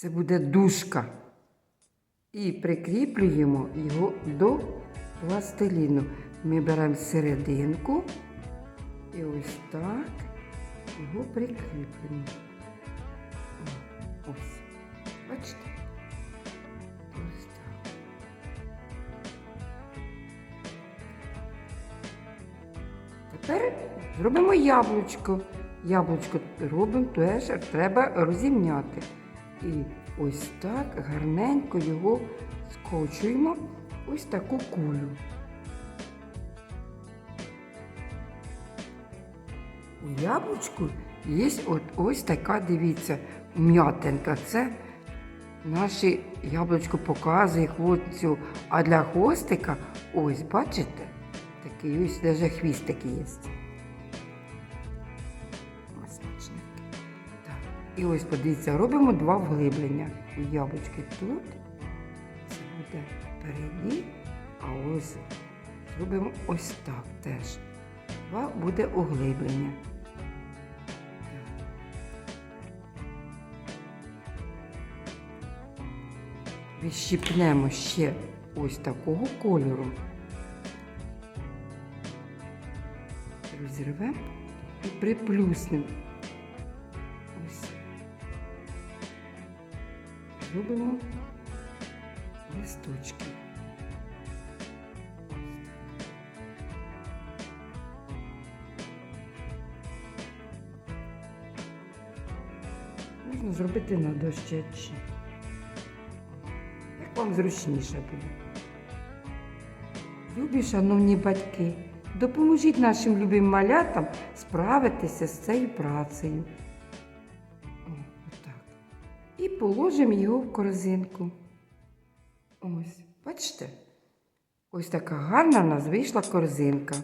Це буде дужка. І прикріплюємо його до пластиліну. Ми беремо серединку і ось так його прикріплюємо. Ось. Бачите? Ось так. Тепер зробимо яблучко. Яблучко робимо теж треба розімняти. І ось так гарненько його скочуємо ось таку кулю. У яблучку є от ось така, дивіться, м'ятинка. Це наше яблучко показує хвостцю, а для хвостика, ось, бачите, такий ось навіть хвістик є. І ось подивіться, робимо два вглиблення яблучки тут. Це буде впереді, а ось зробимо ось так теж. Два буде углиблення. Відщіпнемо ще ось такого кольору. Розірвемо і приплюснемо. Зробимо листочки. Можна зробити на дощечі. Як вам зручніше буде. Любі, шановні батьки, допоможіть нашим любим малятам справитися з цією працею. Положимо його в корзинку. Ось, бачите? Ось така гарна в нас вийшла корзинка.